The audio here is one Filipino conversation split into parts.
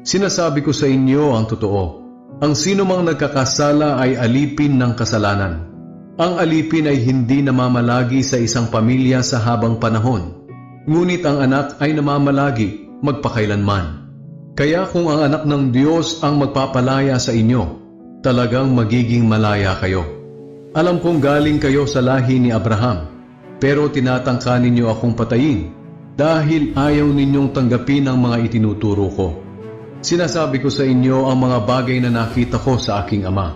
Sinasabi ko sa inyo ang totoo. Ang sino mang nagkakasala ay alipin ng kasalanan. Ang alipin ay hindi namamalagi sa isang pamilya sa habang panahon. Ngunit ang anak ay namamalagi magpakailanman. Kaya kung ang anak ng Diyos ang magpapalaya sa inyo, talagang magiging malaya kayo. Alam kong galing kayo sa lahi ni Abraham, pero tinatangka ninyo akong patayin dahil ayaw ninyong tanggapin ang mga itinuturo ko. Sinasabi ko sa inyo ang mga bagay na nakita ko sa aking ama.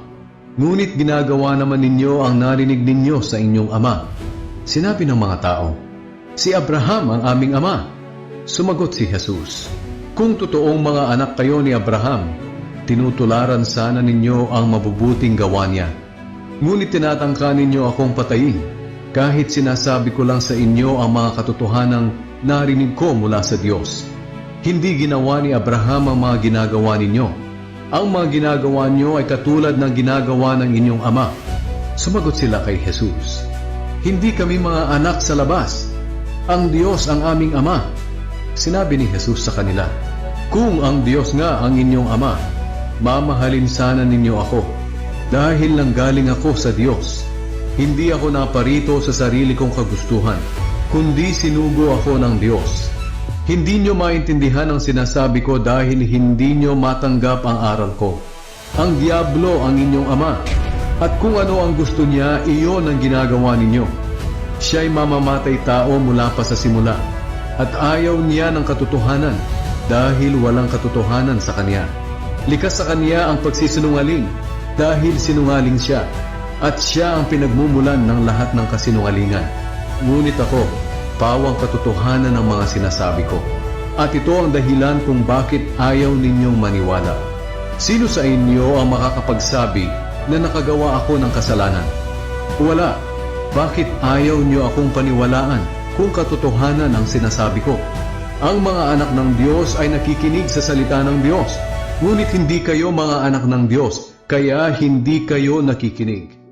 Ngunit ginagawa naman ninyo ang narinig ninyo sa inyong ama. Sinabi ng mga tao, Si Abraham ang aming ama. Sumagot si Jesus, Kung totoong mga anak kayo ni Abraham, tinutularan sana ninyo ang mabubuting gawa niya. Ngunit tinatangka ninyo akong patayin, kahit sinasabi ko lang sa inyo ang mga katotohanang narinig ko mula sa Diyos. Hindi ginawa ni Abraham ang mga ginagawa ninyo. Ang mga ginagawa niyo ay katulad ng ginagawa ng inyong ama. Sumagot sila kay Jesus, Hindi kami mga anak sa labas. Ang Diyos ang aming ama. Sinabi ni Jesus sa kanila, Kung ang Diyos nga ang inyong ama, mamahalin sana ninyo ako. Dahil nang galing ako sa Diyos, hindi ako naparito sa sarili kong kagustuhan, kundi sinugo ako ng Diyos. Hindi nyo maintindihan ang sinasabi ko dahil hindi nyo matanggap ang aral ko. Ang Diablo ang inyong ama, at kung ano ang gusto niya, iyon ang ginagawa ninyo. Siya'y mamamatay tao mula pa sa simula, at ayaw niya ng katotohanan dahil walang katotohanan sa kanya. Likas sa kanya ang pagsisinungaling dahil sinungaling siya, at siya ang pinagmumulan ng lahat ng kasinungalingan. Ngunit ako, pawang katotohanan ng mga sinasabi ko. At ito ang dahilan kung bakit ayaw ninyong maniwala. Sino sa inyo ang makakapagsabi na nakagawa ako ng kasalanan? Wala. Bakit ayaw niyo akong paniwalaan kung katotohanan ang sinasabi ko? Ang mga anak ng Diyos ay nakikinig sa salita ng Diyos. Ngunit hindi kayo mga anak ng Diyos, kaya hindi kayo nakikinig.